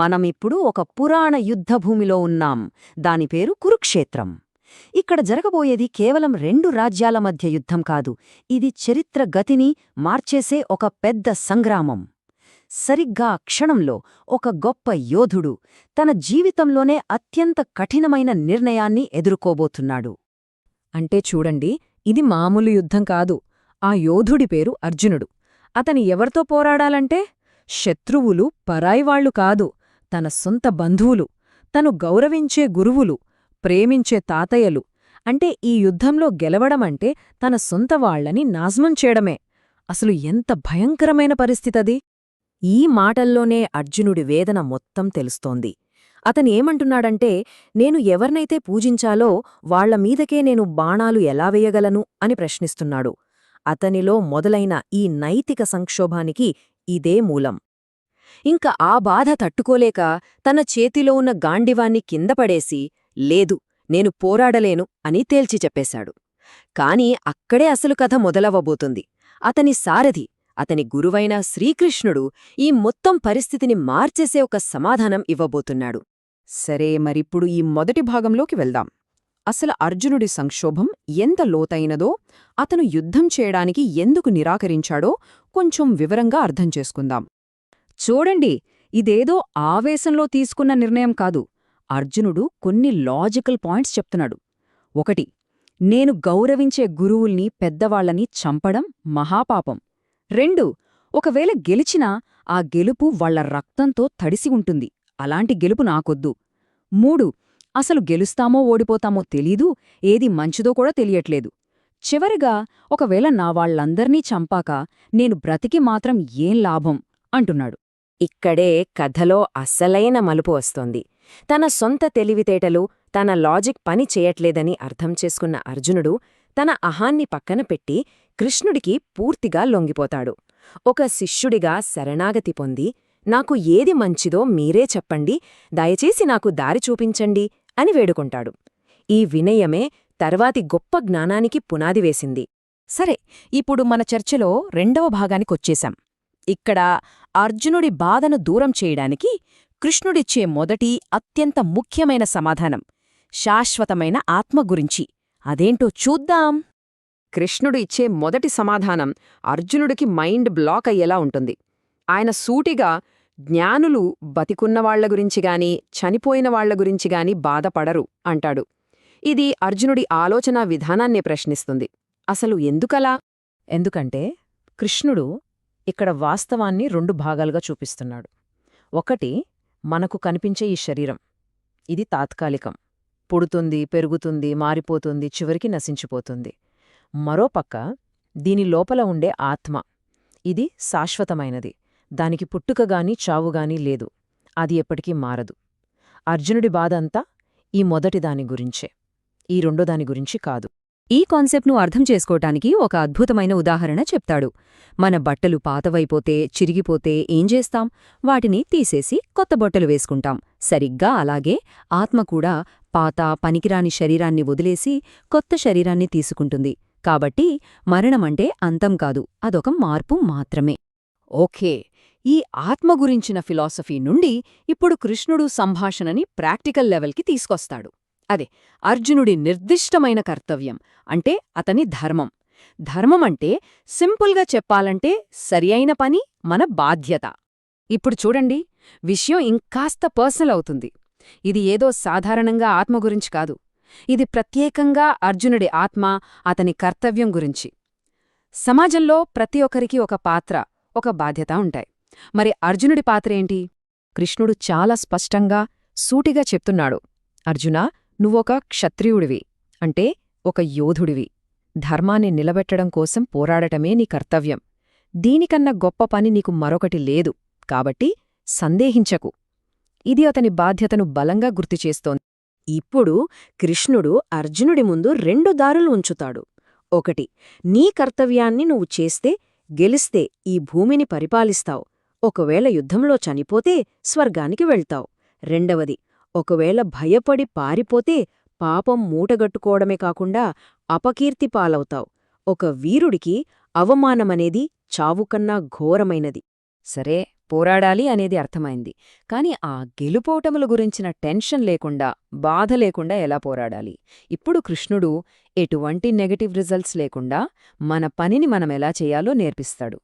మనమిప్పుడు ఒక పురాణ యుద్ధభూమిలో ఉన్నాం. దాని పేరు కురుక్షేత్రం. ఇక్కడ జరగబోయేది కేవలం రెండు రాజ్యాల మధ్య యుద్ధం కాదు. ఇది చరిత్ర గతిని మార్చేసే ఒక పెద్ద సంగ్రామం. సరిగ్గా క్షణంలో ఒక గొప్ప యోధుడు తన జీవితంలోనే అత్యంత కఠినమైన నిర్ణయాన్ని ఎదుర్కోబోతున్నాడు. అంటే చూడండి ఇది మామూలు యుద్ధం కాదు. ఆ యోధుడి పేరు అర్జునుడు. అతని ఎవరితో పోరాడాలంటే శత్రువులు పరాయివాళ్ళు కాదు. తన సొంత బంధువులు తను గౌరవించే గురువులు ప్రేమించే తాతయ్యలు. అంటే ఈ యుద్ధంలో గెలవడమంటే తన సొంత వాళ్ళని నాజ్మం చేయడమే. అసలు ఎంత భయంకరమైన పరిస్థితది! ఈ మాటల్లోనే అర్జునుడి వేదన మొత్తం తెలుస్తోంది. అతనేమంటున్నాడంటే నేను ఎవర్నైతే పూజించాలో వాళ్ళ మీదకే నేను బాణాలు ఎలా వేయగలను? అని ప్రశ్నిస్తున్నాడు. అతనిలో మొదలైన ఈ నైతిక సంక్షోభానికి ఇదే మూలం. ఇంక ఆ బాధ తట్టుకోలేక తన చేతిలో ఉన్న గాండివాన్ని కిందపడేసి లేదు నేను పోరాడలేను అని తేల్చి చెప్పేశాడు. కాని అక్కడే అసలు కథ మొదలవ్వబోతుంది. అతని సారథి అతని గురువైన శ్రీకృష్ణుడు ఈ మొత్తం పరిస్థితిని మార్చేసే ఒక సమాధానం ఇవ్వబోతున్నాడు. సరే మరిప్పుడు ఈ మొదటి భాగంలోకి వెళ్దాం. అసలు అర్జునుడి సంక్షోభం ఎంత లోతైనదో అతను యుద్ధం చేయడానికి ఎందుకు నిరాకరించాడో కొంచెం వివరంగా అర్థం చేసుకుందాం. చూడండి ఇదేదో ఆవేశంలో తీసుకున్న నిర్ణయం కాదు. అర్జునుడు కొన్ని లాజికల్ పాయింట్స్ చెప్తున్నాడు. ఒకటి నేను గౌరవించే గురువుల్ని పెద్దవాళ్ళని చంపడం మహాపాపం. రెండు ఒకవేళ గెలిచినా ఆ గెలుపు వాళ్ళ రక్తంతో తడిసి ఉంటుంది. అలాంటి గెలుపు నాకొద్దు. మూడు అసలు గెలుస్తామో ఓడిపోతామో తెలీదు ఏది మంచిదో కూడా తెలియట్లేదు. చివరిగా ఒకవేళ నా వాళ్ళందర్నీ చంపాక నేను బ్రతికి మాత్రం ఏం లాభం? అంటున్నాడు. ఇక్కడే కథలో అసలైన మలుపు వస్తోంది. తన సొంత తెలివితేటలు తన లాజిక్ పని చేయట్లేదని అర్థం చేసుకున్న అర్జునుడు తన అహాన్ని పక్కన పెట్టి కృష్ణుడికి పూర్తిగా లొంగిపోతాడు. ఒక శిష్యుడిగా శరణాగతి పొంది నాకు ఏది మంచిదో మీరే చెప్పండి దయచేసి నాకు దారి చూపించండి అని వేడుకుంటాడు. ఈ వినయమే తర్వాతి గొప్ప జ్ఞానానికి పునాది వేసింది. సరే ఇప్పుడు మన చర్చలో రెండవ భాగానికొచ్చేశాం. ఇక్కడ అర్జునుడి బాధను దూరం చేయడానికి కృష్ణుడిచ్చే మొదటి అత్యంత ముఖ్యమైన సమాధానం శాశ్వతమైన ఆత్మ గురించి. అదేంటో చూద్దాం. కృష్ణుడు ఇచ్చే మొదటి సమాధానం అర్జునుడికి మైండ్ బ్లాక్ అయ్యేలా ఉంటుంది. ఆయన సూటిగా జ్ఞానులు బతికున్నవాళ్ళ గురించిగాని చనిపోయిన వాళ్ళ గురించిగాని బాధపడరు అంటాడు. ఇది అర్జునుడి ఆలోచనా విధానాన్నే ప్రశ్నిస్తుంది. అసలు ఎందుకలా? ఎందుకంటే కృష్ణుడు ఇక్కడ వాస్తవాన్ని రెండు భాగాలుగా చూపిస్తున్నాడు. ఒకటి మనకు కనిపించే ఈ శరీరం. ఇది తాత్కాలికం. పుడుతుంది పెరుగుతుంది మారిపోతుంది చివరికి నశించిపోతుంది. మరోపక్క దీని లోపల ఉండే ఆత్మ. ఇది శాశ్వతమైనది. దానికి పుట్టుకగాని చావుగాని లేదు. అది ఎప్పటికీ మారదు. అర్జునుడి బాధ అంతా ఈ మొదటి దాని గురించే. ఈ రెండో దాని గురించి కాదు. ఈ కాన్సెప్ట్ను అర్థం చేసుకోటానికి ఒక అద్భుతమైన ఉదాహరణ చెప్తాడు. మన బట్టలు పాతవైపోతే చిరిగిపోతే ఏం చేస్తాం? వాటిని తీసేసి కొత్త బట్టలు వేసుకుంటాం. సరిగ్గా అలాగే ఆత్మ కూడా పాత పనికిరాని శరీరాన్ని వదిలేసి కొత్త శరీరాన్ని తీసుకుంటుంది. కాబట్టి మరణమంటే అంతం కాదు అదొక మార్పు మాత్రమే. ఓకే ఈ ఆత్మ గురించిన ఫిలాసఫీ నుండి ఇప్పుడు కృష్ణుడు సంభాషణని ప్రాక్టికల్ లెవెల్కి తీసుకొస్తాడు. అదే అర్జునుడి నిర్దిష్టమైన కర్తవ్యం అంటే అతని ధర్మం. ధర్మమంటే సింపుల్గా చెప్పాలంటే సరియైన పని మన బాధ్యత. ఇప్పుడు చూడండి విషయం ఇంకాస్త పర్సనల్ అవుతుంది. ఇది ఏదో సాధారణంగా ఆత్మ గురించి కాదు. ఇది ప్రత్యేకంగా అర్జునుడి ఆత్మ అతని కర్తవ్యం గురించి. సమాజంలో ప్రతి ఒక్కరికి ఒక పాత్ర ఒక బాధ్యత ఉంటాయి. మరి అర్జునుడి పాత్రేంటి కృష్ణుడు చాలా స్పష్టంగా సూటిగా చెప్తున్నాడు. అర్జునా నువ్వొక క్షత్రియుడివి అంటే ఒక యోధుడివి. ధర్మాన్ని నిలబెట్టడం కోసం పోరాడటమే నీ కర్తవ్యం. దీనికన్నా గొప్ప పని నీకు మరొకటి లేదు కాబట్టి సందేహించకు. ఇది అతని బాధ్యతను బలంగా గుర్తుచేస్తోంది. ఇప్పుడు కృష్ణుడు అర్జునుడి ముందు రెండు దారులు ఉంచుతాడు. ఒకటి నీ కర్తవ్యాన్ని నువ్వు చేస్తే గెలిస్తే ఈ భూమిని పరిపాలిస్తావు. ఒకవేళ యుద్ధంలో చనిపోతే స్వర్గానికి వెళ్తావు. రెండవది ఒకవేళ భయపడి పారిపోతే పాపం మూటగట్టుకోవడమే కాకుండా అపకీర్తి పాలవుతావు. ఒక వీరుడికి అవమానమనేది చావుకన్నా ఘోరమైనది. సరే పోరాడాలి అనేది అర్థమైంది. కాని ఆ గెలుపోటముల గురించిన టెన్షన్ లేకుండా బాధ లేకుండా ఎలా పోరాడాలి? ఇప్పుడు కృష్ణుడు ఎటువంటి నెగటివ్ రిజల్ట్స్ లేకుండా మన పనిని మనం ఎలా చేయాలో నేర్పిస్తాడు.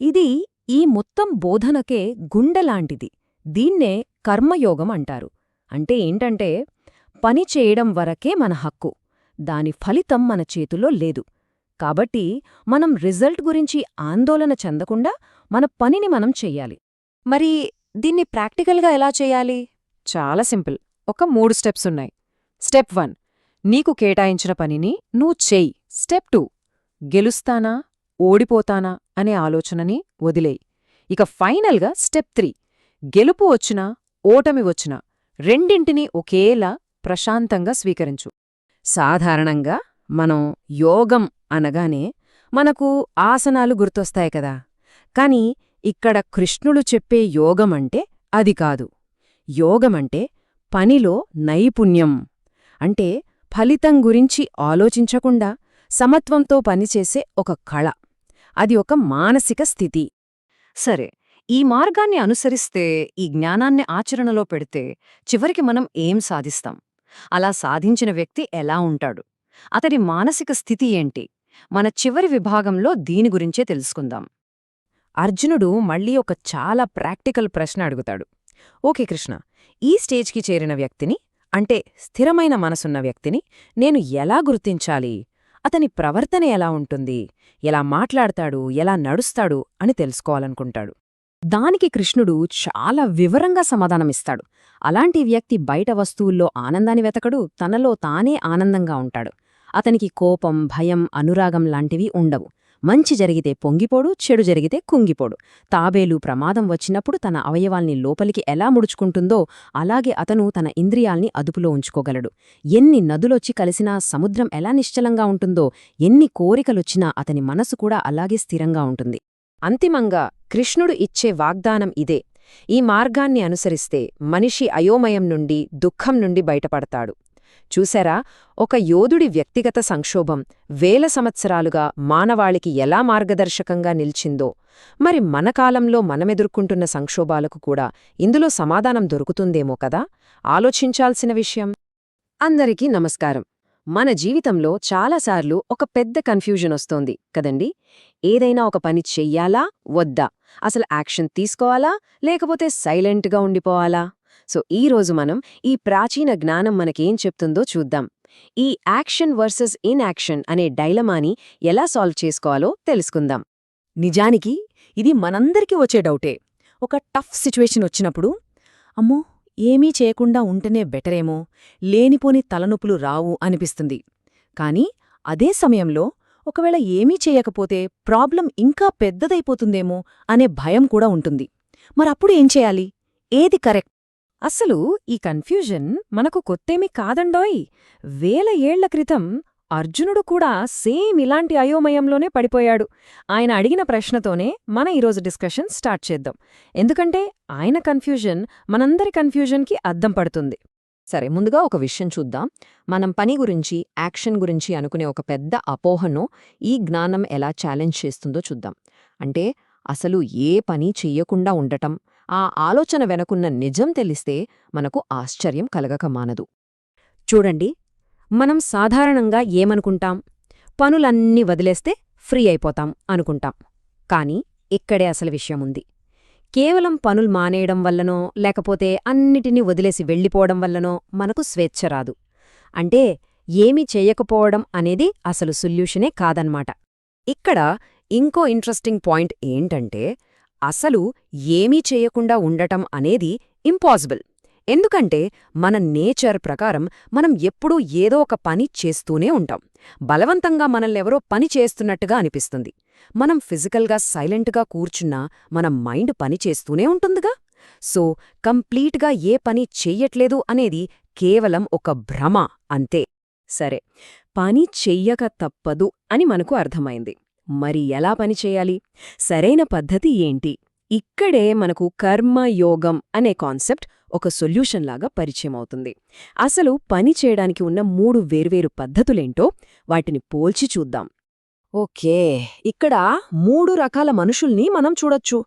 ఇది ఈ మొత్తం బోధనకే గుండెలాంటిది దీన్నే కర్మయోగం అంటారు. అంటే ఏంటంటే పని చేయడం వరకే మన హక్కు. దాని ఫలితం మన చేతుల్లో లేదు. కాబట్టి మనం రిజల్ట్ గురించి ఆందోళన చెందకుండా మన పనిని మనం చెయ్యాలి. మరి దీన్ని ప్రాక్టికల్గా ఎలా చేయాలి? చాలా సింపుల్. ఒక మూడు స్టెప్స్ ఉన్నాయి. స్టెప్ వన్ నీకు కేటాయించిన పనిని నువ్వు చెయ్యి. స్టెప్ టూ గెలుస్తానా ఓడిపోతానా అనే ఆలోచనని వదిలేయి. ఇక ఫైనల్గా స్టెప్ త్రీ గెలుపు వచ్చినా ఓటమి వచ్చినా రెండింటినీ ఒకేలా ప్రశాంతంగా స్వీకరించు. సాధారణంగా మనం యోగం అనగానే మనకు ఆసనాలు గుర్తొస్తాయి కదా. కాని ఇక్కడ కృష్ణుడు చెప్పే యోగమంటే అది కాదు. యోగమంటే పనిలో నైపుణ్యం. అంటే ఫలితం గురించి ఆలోచించకుండా సమత్వంతో పనిచేసే ఒక కళ. అది ఒక మానసిక స్థితి. సరే ఈ మార్గాన్ని అనుసరిస్తే ఈ జ్ఞానాన్ని ఆచరణలో పెడితే చివరికి మనం ఏం సాధిస్తాం? అలా సాధించిన వ్యక్తి ఎలా ఉంటాడు? అతడి మానసిక స్థితి ఏంటి? మన చివరి విభాగంలో దీని గురించే తెలుసుకుందాం. అర్జునుడు మళ్ళీ ఒక చాలా ప్రాక్టికల్ ప్రశ్న అడుగుతాడు. ఓకే కృష్ణ ఈ స్టేజ్కి చేరిన వ్యక్తిని అంటే స్థిరమైన మనసున్న వ్యక్తిని నేను ఎలా గుర్తించాలి? అతని ప్రవర్తన ఎలా ఉంటుంది? ఎలా మాట్లాడతాడు? ఎలా నడుస్తాడు? అని తెలుసుకోవాలనుకుంటాడు. దానికి కృష్ణుడు చాలా వివరంగా సమాధానమిస్తాడు. అలాంటి వ్యక్తి బయట వస్తువుల్లో ఆనందాన్ని వెతకడు తనలో తానే ఆనందంగా ఉంటాడు. అతనికి కోపం భయం అనురాగం లాంటివి ఉండవు. మంచి జరిగితే పొంగిపోడు చెడు జరిగితే కుంగిపోడు. తాబేలు ప్రమాదం వచ్చినప్పుడు తన అవయవాల్ని లోపలికి ఎలా ముడుచుకుంటుందో అలాగే అతను తన ఇంద్రియాల్ని అదుపులో ఉంచుకోగలడు. ఎన్ని నదులొచ్చి కలిసినా సముద్రం ఎలా నిశ్చలంగా ఉంటుందో ఎన్ని కోరికలొచ్చినా అతని మనసు కూడా అలాగే స్థిరంగా ఉంటుంది. అంతిమంగా కృష్ణుడు ఇచ్చే వాగ్దానం ఇదే. ఈ మార్గాన్ని అనుసరిస్తే మనిషి అయోమయం నుండి దుఃఖం నుండి బయటపడతాడు. చూశారా? ఒక యోధుడి వ్యక్తిగత సంక్షోభం వేల సంవత్సరాలుగా మానవాళికి ఎలా మార్గదర్శకంగా నిల్చిందో మరి మన కాలంలో మనమెదుర్కొంటున్న సంక్షోభాలకు కూడా ఇందులో సమాధానం దొరుకుతుందేమో కదా? ఆలోచించాల్సిన విషయం? అందరికీ నమస్కారం. మన జీవితంలో చాలాసార్లు ఒక పెద్ద కన్ఫ్యూజన్ వస్తోంది కదండి? ఏదైనా ఒక పని చెయ్యాలా? వద్దా? అసలు యాక్షన్ తీసుకోవాలా? లేకపోతే సైలెంట్గా ఉండిపోవాలా? సో ఈ రోజు మనం ఈ ప్రాచీన జ్ఞానం మనకేం చెప్తుందో చూద్దాం. ఈ యాక్షన్ వర్సెస్ ఇన్యాక్షన్ అనే డైలమాని ఎలా సాల్వ్ చేసుకోవాలో తెలుసుకుందాం. నిజానికి ఇది మనందరికీ వచ్చే డౌటే. ఒక టఫ్ సిచ్యువేషన్ వచ్చినప్పుడు అమ్మో ఏమీ చేయకుండా ఉంటేనే బెటరేమో లేనిపోని తలనొప్పులు రావు అనిపిస్తుంది. కాని అదే సమయంలో ఒకవేళ ఏమీ చేయకపోతే ప్రాబ్లం ఇంకా పెద్దదైపోతుందేమో అనే భయం కూడా ఉంటుంది. మరప్పుడు ఏం చేయాలి? ఏది కరెక్ట్? అసలు ఈ కన్ఫ్యూజన్ మనకు కొత్తేమీ కాదండోయ్! వేల ఏళ్ళ క్రితం అర్జునుడు కూడా సేమ్ ఇలాంటి అయోమయంలోనే పడిపోయాడు. ఆయన అడిగిన ప్రశ్నతోనే మన ఈరోజు డిస్కషన్ స్టార్ట్ చేద్దాం. ఎందుకంటే ఆయన కన్ఫ్యూజన్ మనందరి కన్ఫ్యూజన్కి అద్దం పడుతుంది. సరే ముందుగా ఒక విషయం చూద్దాం. మనం పని గురించి యాక్షన్ గురించి అనుకునే ఒక పెద్ద అపోహను ఈ జ్ఞానం ఎలా ఛాలెంజ్ చేస్తుందో చూద్దాం. అంటే అసలు ఏ పని చెయ్యకుండా ఉండటం ఆ ఆలోచన వెనకున్న నిజం తెలిస్తే మనకు ఆశ్చర్యం కలగక మానదు. చూడండి మనం సాధారణంగా ఏమనుకుంటాం? పనులన్నీ వదిలేస్తే ఫ్రీ అయిపోతాం అనుకుంటాం. కాని ఇక్కడే అసలు విషయముంది. కేవలం పనులు మానేయడం వల్లనో లేకపోతే అన్నిటినీ వదిలేసి వెళ్ళిపోవడం వల్లనో మనకు స్వేచ్ఛ రాదు. అంటే ఏమీ చెయ్యకపోవడం అనేది అసలు సొల్యూషనే కాదన్మాట ఇక్కడ ఇంకో ఇంట్రెస్టింగ్ పాయింట్ ఏంటంటే అసలు ఏమీ చేయకుండా ఉండటం అనేది ఇంపాసిబుల్. ఎందుకంటే మన నేచర్ ప్రకారం మనం ఎప్పుడూ ఏదో ఒక పని చేస్తూనే ఉంటాం. బలవంతంగా మనల్నెవరో పని చేస్తున్నట్టుగా అనిపిస్తుంది. మనం ఫిజికల్గా సైలెంట్గా కూర్చున్నా మన మైండ్ పని చేస్తూనే ఉంటుందిగా. సో కంప్లీట్గా ఏ పని చెయ్యట్లేదు అనేది కేవలం ఒక భ్రమ అంతే. సరే పని చెయ్యక తప్పదు అని మనకు అర్థమైంది. మరి ఎలా పని చేయాలి? సరైన పద్ధతి ఏంటి? ఇక్కడే మనకు కర్మయోగం అనే కాన్సెప్ట్ ఒక సొల్యూషన్ లాగా పరిచయం అవుతుంది. అసలు పని చేయడానికి ఉన్న మూడు వేర్వేరు పద్ధతులేంటో వాటిని పోల్చి చూద్దాం. ఓకే ఇక్కడ మూడు రకాల మనుషుల్ని మనం చూడొచ్చు.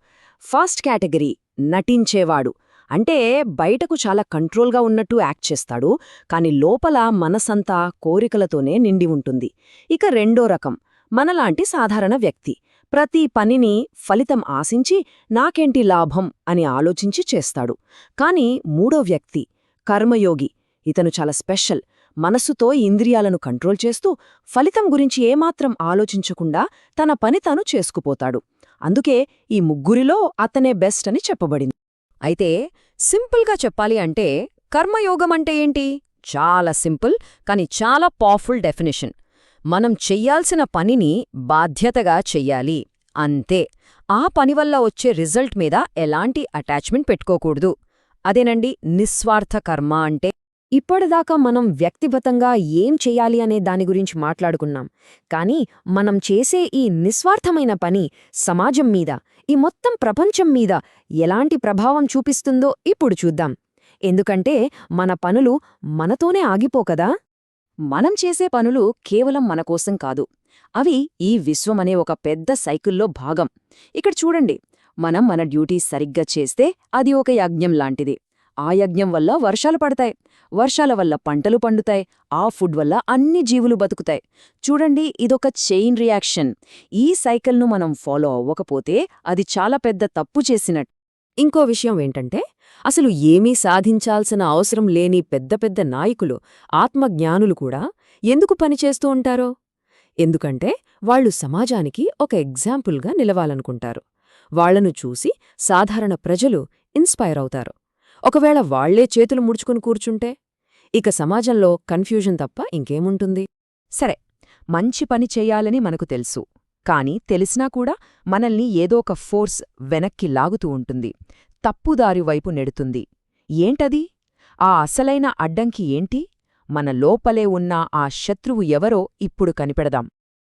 ఫస్ట్ కేటగిరీ నటించేవాడు. అంటే బయటకు చాలా కంట్రోల్గా ఉన్నట్టు యాక్ట్ చేస్తాడు కాని లోపల మనసంతా కోరికలతోనే నిండి ఉంటుంది. ఇక రెండో రకం మనలాంటి సాధారణ వ్యక్తి. ప్రతి పనిని ఫలితం ఆశించి నాకేంటి లాభం అని ఆలోచించి చేస్తాడు. కాని మూడో వ్యక్తి కర్మయోగి. ఇతను చాలా స్పెషల్. మనస్సుతో ఇంద్రియాలను కంట్రోల్ చేస్తూ ఫలితం గురించి ఏమాత్రం ఆలోచించకుండా తన పని తాను చేసుకుపోతాడు. అందుకే ఈ ముగ్గురిలో అతనే బెస్ట్ అని చెప్పబడింది. అయితే సింపుల్గా చెప్పాలి అంటే కర్మయోగం అంటే ఏంటి? చాలా సింపుల్ కాని చాలా పవర్ఫుల్ డెఫినిషన్. మనం చెయ్యాల్సిన పనిని బాధ్యతగా చెయ్యాలి. అంతే. ఆ పని వల్ల వచ్చే రిజల్ట్ మీద ఎలాంటి అటాచ్మెంట్ పెట్టుకోకూడదు. అదేనండి నిస్వార్థ కర్మ అంటే. ఇప్పటిదాకా మనం వ్యక్తిగతంగా ఏం చెయ్యాలి అనే దాని గురించి మాట్లాడుకున్నాం. కానీ మనం చేసే ఈ నిస్వార్థమైన పని సమాజం మీద ఈ మొత్తం ప్రపంచం మీద ఎలాంటి ప్రభావం చూపిస్తుందో ఇప్పుడు చూద్దాం. ఎందుకంటే మన పనులు మనతోనే ఆగిపోకదా? మనం చేసే పనులు కేవలం మనకోసం కాదు. అవి ఈ విశ్వమనే ఒక పెద్ద సైకిల్లో భాగం. ఇక్కడ చూడండి మనం మన డ్యూటీ సరిగ్గా చేస్తే అది ఒక యజ్ఞం లాంటిది. ఆ యజ్ఞం వల్ల వర్షాలు పడతాయి. వర్షాల వల్ల పంటలు పండుతాయి. ఆ ఫుడ్ వల్ల అన్ని జీవులు బతుకుతాయి. చూడండి ఇదొక చైన్ రియాక్షన్. ఈ సైకిల్ను మనం ఫాలో అవ్వకపోతే అది చాలా పెద్ద తప్పు చేసినట్టు. ఇంకో విషయం ఏంటంటే అసలు ఏమీ సాధించాల్సిన అవసరం లేని పెద్ద పెద్ద నాయకులు ఆత్మజ్ఞానులు కూడా ఎందుకు పనిచేస్తూ ఉంటారో? ఎందుకంటే వాళ్ళు సమాజానికి ఒక ఎగ్జాంపుల్గా నిలవాలనుకుంటారు. వాళ్ళను చూసి సాధారణ ప్రజలు ఇన్స్పైర్ అవుతారు. ఒకవేళ వాళ్ళే చేతులు ముడుచుకుని కూర్చుంటే ఇక సమాజంలో కన్ఫ్యూజన్ తప్ప ఇంకేముంటుంది? సరే మంచి పని చెయ్యాలని మనకు తెలుసు. కాని తెలిసినా కూడా మనల్ని ఏదో ఒక ఫోర్స్ వెనక్కి లాగుతూ ఉంటుంది. తప్పుదారి వైపు నెడుతుంది. ఏంటది? ఆ అసలైన అడ్డంకి ఏంటి? మన లోపలే ఉన్న ఆ శత్రువు ఎవరో ఇప్పుడు కనిపెడదాం.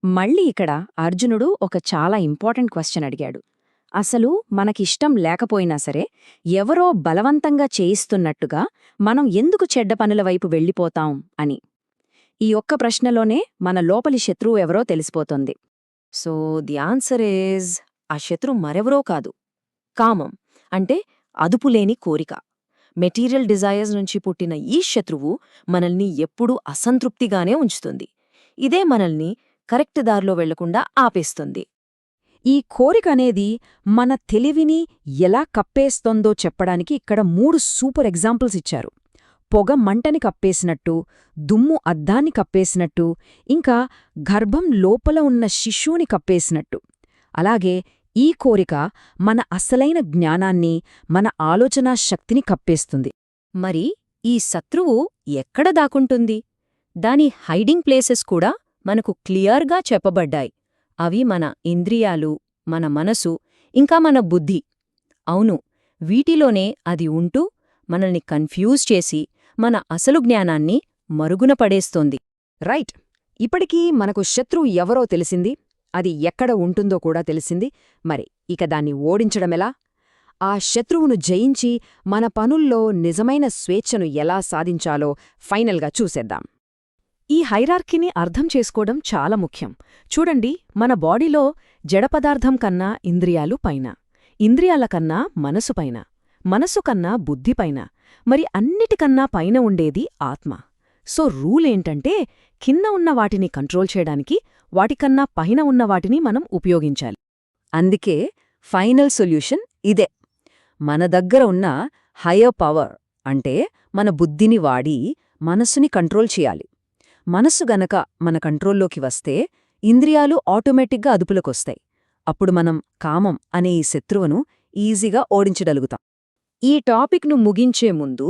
మళ్ళీ ఇక్కడ అర్జునుడు ఒక చాలా ఇంపార్టెంట్ క్వశ్చన్ అడిగాడు. అసలు మనకిష్టం లేకపోయినా సరే ఎవరో బలవంతంగా చేయిస్తున్నట్టుగా మనం ఎందుకు చెడ్డ పనుల వైపు వెళ్ళిపోతాం అని. ఈ ఒక్క ప్రశ్నలోనే మన లోపలి శత్రువు ఎవరో తెలిసిపోతుంది. సో ది ఆన్సర్ ఈజ్ ఆ శత్రువు మరెవరో కాదు. కామం అంటే అదుపులేని కోరిక. మెటీరియల్ డిజైర్స్ నుంచి పుట్టిన ఈ శత్రువు మనల్ని ఎప్పుడూ అసంతృప్తిగానే ఉంచుతుంది. ఇదే మనల్ని కరెక్ట్ దారిలో వెళ్ళకుండా ఆపేస్తుంది. ఈ కోరికనేది మన తెలివిని ఎలా కప్పేస్తోందో చెప్పడానికి ఇక్కడ మూడు సూపర్ ఎగ్జాంపుల్స్ ఇచ్చారు. పొగ మంటని కప్పేసినట్టు దుమ్ము అద్దాన్ని కప్పేసినట్టు ఇంకా గర్భం లోపల ఉన్న శిశువుని కప్పేసినట్టు. అలాగే ఈ కోరిక మన అసలైన జ్ఞానాన్ని మన ఆలోచనా శక్తిని కప్పేస్తుంది. మరి ఈ శత్రువు ఎక్కడ దాకుంటుంది దాని హైడింగ్ ప్లేసెస్ కూడా మనకు క్లియర్గా చెప్పబడ్డాయి. అవి మన ఇంద్రియాలు మన మనసు ఇంకా మన బుద్ధి. అవును వీటిలోనే అది ఉంటూ మనల్ని కన్ఫ్యూజ్ చేసి మన అసలు జ్ఞానాన్ని మరుగున పడేస్తోంది. రైట్. ఇప్పటికీ మనకు శత్రువు ఎవరో తెలిసింది? అది ఎక్కడ ఉంటుందో కూడా తెలిసింది. మరి ఇక దాన్ని ఓడించడమెలా? ఆ శత్రువును జయించి మన పనుల్లో నిజమైన స్వేచ్ఛను ఎలా సాధించాలో ఫైనల్గా చూసేద్దాం. ఈ హైరార్కీని అర్థం చేసుకోవడం చాలా ముఖ్యం. చూడండి మన బాడీలో జడపదార్థం కన్నా ఇంద్రియాలు పైన ఇంద్రియాల కన్నా మనసు పైన మనసు కన్నా బుద్ధిపైన మరి అన్నిటికన్నా పైన ఉండేది ఆత్మ. సో రూల్ ఏంటంటే కింద ఉన్న వాటిని కంట్రోల్ చేయడానికి వాటికన్నా పైన ఉన్న వాటిని మనం ఉపయోగించాలి. అందుకే ఫైనల్ సొల్యూషన్ ఇదే. మన దగ్గర ఉన్న హయర్ పవర్ అంటే మన బుద్ధిని వాడి మనస్సుని కంట్రోల్ చేయాలి. మనస్సు గనక మన కంట్రోల్లోకి వస్తే ఇంద్రియాలు ఆటోమేటిక్గా అదుపులోకొస్తాయి. అప్పుడు మనం కామం అనే ఈ శత్రువును ఈజీగా ఓడించగలుగుతాం. ఈ టాపిక్ను ముగించే ముందు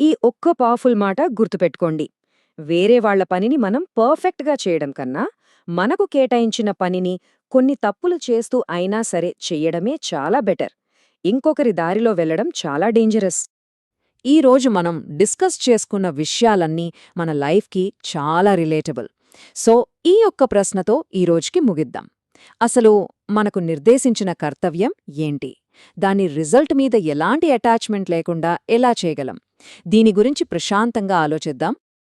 ఈ ఒక్క పవర్ఫుల్ మాట గుర్తుపెట్టుకోండి. వేరే వాళ్ళ పనిని మనం పర్ఫెక్ట్గా చేయడం కన్నా మనకు కేటాయించిన పనిని కొన్ని తప్పులు చేస్తూ అయినా సరే చెయ్యడమే చాలా బెటర్ ఇంకొకరి దారిలో వెళ్ళడం చాలా డేంజరస్ ఈ రోజు మనం డిస్కస్ చేసుకున్న విషయాలన్నీ మన లైఫ్కి చాలా రిలేటబుల్ సో ఈ ఒక్క ప్రశ్నతో ఈ రోజుకి ముగిద్దాం. అసలు మనకు నిర్దేశించిన కర్తవ్యం ఏంటి? దాని రిజల్ట్ మీద ఎలాంటి అటాచ్మెంట్ లేకుండా ఎలా చేయగలం? దీని గురించి ప్రశాంతంగా ఆలోచిద్దాం.